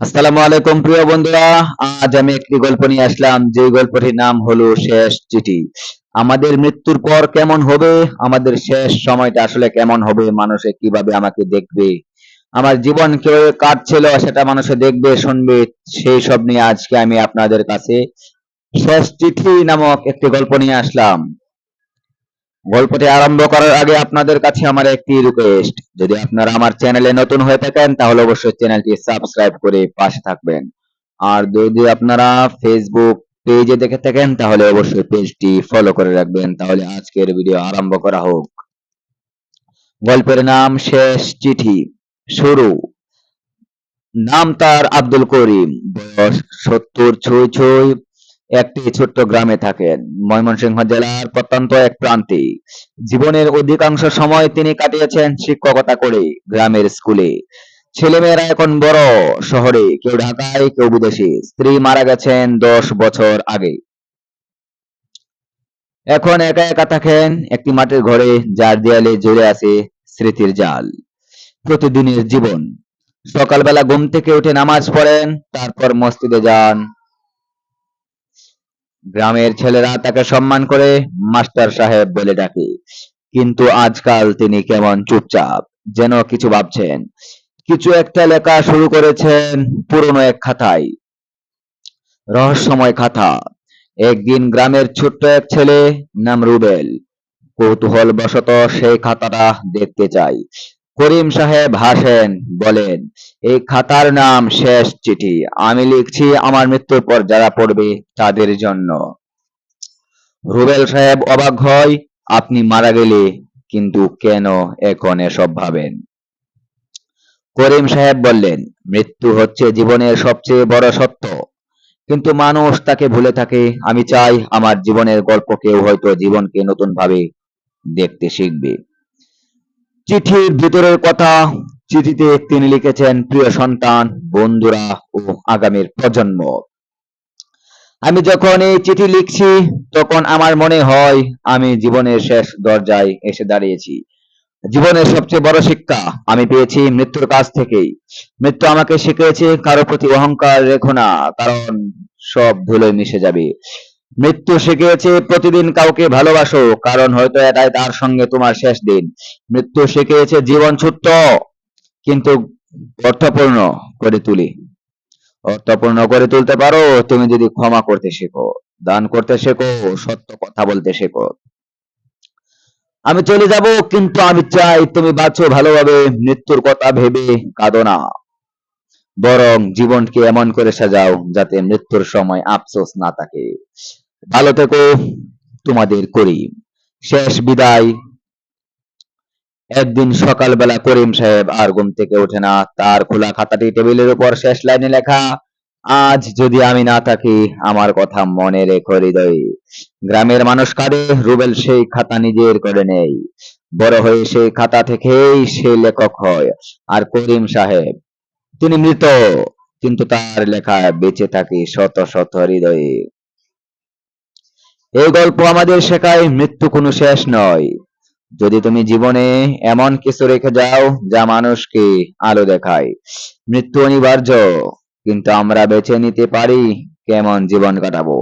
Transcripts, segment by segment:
আসসালামু আলাইকুম প্রিয় বন্ধুরা, আজ আমি একটি গল্প নিয়ে আসলাম যে গল্পটির নাম হলো শেষ চিঠি। আমাদের মৃত্যুর পর কেমন হবে? আমাদের শেষ সময়টা আসলে কেমন হবে? মানুষে কীভাবে আমাকে দেখবে? আমার জীবন কীভাবে কাটছিল সেটা মানুষে দেখবে, শুনবে, সেই সব নিয়ে আজকে আমি আপনাদের কাছে শেষ চিঠি নামক একটি গল্প নিয়ে আসলাম। গল্পটি আরম্ভ করার আগে আপনাদের কাছে আমার একটি রিকোয়েস্ট যদি আপনারা আমার চ্যানেলে নতুন হয়ে থাকেন, তাহলে অবশ্যই চ্যানেলটি সাবস্ক্রাইব করে পাশে থাকবেন। আর যদি আপনারা ফেসবুক পেজে দেখে থাকেন, তাহলে অবশ্যই পেজটি ফলো করে রাখবেন। তাহলে আজকের ভিডিও আরম্ভ করা হোক। গল্পের নাম শেষ চিঠি। শুরু। নাম তার আব্দুল করিম। বয়স সত্তর, ছুঁই ছুঁই। একটি ছোট্ট গ্রামে থাকেন ময়মনসিংহ জেলার প্রত্যন্ত এক প্রান্তে। জীবনের অধিকাংশ সময় তিনি কাটিয়েছেন শিক্ষকতা করে গ্রামের স্কুলে। ছেলেমেয়েরা এখন বড় শহরে, কেউ ঢাকায়, কেউ বিদেশে। স্ত্রী মারা গেছেন দশ বছর আগে। এখন একা একা থাকেন একটি মাটির ঘরে, যার দেয়ালে জুড়ে আছে স্মৃতির জাল। প্রতিদিনের জীবন। সকালবেলা ঘুম থেকে উঠে নামাজ পড়েন, তারপর মসজিদে যান গ্রামের ছেলেরা তাকে সম্মান করে মাস্টার সাহেব বলে ডাকে। কিন্তু আজকাল তিনি কেমন চুপচাপ, যেন কিছু ভাবছেন। কিছু একটা লেখা শুরু করেছেন পুরনো এক খাতায়। রহস্যময় খাতা। একদিন গ্রামের ছোট্ট এক ছেলে নাম রুবেল। কৌতূহল বশত সেই খাতাটা দেখতে চাই। করিম সাহেব হাসেন, বলেন এই খাতার নাম শেষ চিঠি। আমি লিখছি আমার মৃত্যুর পর যারা পড়বে তাদের জন্য। রুবেল সাহেব অবাক হয়, আপনি মারা গেলে কিন্তু কেন এখন এসব ভাবেন? করিম সাহেব বললেন, মৃত্যু হচ্ছে জীবনের সবচেয়ে বড় সত্য। কিন্তু মানুষ তাকে ভুলে থাকে। আমি চাই আমার জীবনের গল্প কেউ হয়তো জীবনকে নতুন ভাবে দেখতে শিখবে। চিঠির ভিতরের কথা চিঠিতে তিনি লিখেছেন, প্রিয় সন্তান, বন্ধুরা ও আগামীর প্রজন্ম, আমি যখন এই চিঠি লিখছি, তখন আমার মনে হয় আমি জীবনের শেষ দরজায় এসে দাঁড়িয়েছি। জীবনের সবচেয়ে বড় শিক্ষা আমি পেয়েছি মৃত্যুর কাছ থেকেই। মৃত্যু আমাকে শিখিয়েছে, কারও প্রতি অহংকার রেখো না, কারণ সব ধুলোয় মিশে যাবে। মৃত্যু শিখিয়েছে, প্রতিদিন কাউকে ভালোবাসো, কারণ হয়তো এটাই তার সঙ্গে তোমার শেষ দিন। মৃত্যু শিখিয়েছে, জীবন ছোট্ট কিন্তু অর্থপূর্ণ করে তুলি। অর্থপূর্ণ করে তুলতে পারো, তুমি যদি ক্ষমা করতে শেখো, দান করতে শেখো, সত্য কথা বলতে শেখো। আমি চলে যাব, কিন্তু আমি চাই তুমি বাঁচো ভালোভাবে, মৃত্যুর কথা ভেবে কাঁদো না। বরং জীবনকে এমন করে সাজাও, যাতে মৃত্যুর সময় আফসোস না থাকে। ভালো থেকো, তোমাদের করি। শেষ বিদায়। একদিন সকালবেলা করিম সাহেব আর ঘুম থেকে ওঠে না। তার খোলা খাতাটি টেবিলের উপর শেষ লাইনে লেখা, আজ যদি আমি না থাকি, আমার কথা মনে রেখো হৃদয়ে। গ্রামের মানুষ কাঁদে, রুবেল সেই খাতা নিজের করে নেই। বড় হয়ে সেই খাতা থেকেই সে লেখক হয়। আর করিম সাহেব, তিনি মৃত, কিন্তু তার লেখা বেঁচে থাকে শত শত হৃদয়ে। এই গল্প আমাদের শেখায়, মৃত্যু কোনো শেষ নয়। যদি তুমি জীবনে এমন কিছু রেখে যাও যা মানুষকে আলো দেখায়, মৃত্যু অনিবার্য, কিন্তু আমরা বেছে নিতে পারি কেমন জীবন কাটাবো।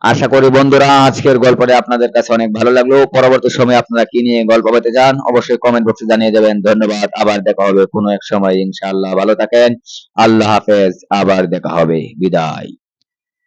আশা করি বন্ধুরা, আজকের গল্পটা আপনাদের কাছে অনেক ভালো লাগল। পরবর্তী সময়ে আপনারা কি নিয়ে গল্প পেতে চান, অবশ্যই কমেন্ট বক্সে জানিয়ে যাবেন। ধন্যবাদ, আবার দেখা হবে কোনো এক সময়, ইনশাআল্লাহ। ভালো থাকেন, আল্লাহ হাফেজ, আবার দেখা হবে। বিদায়।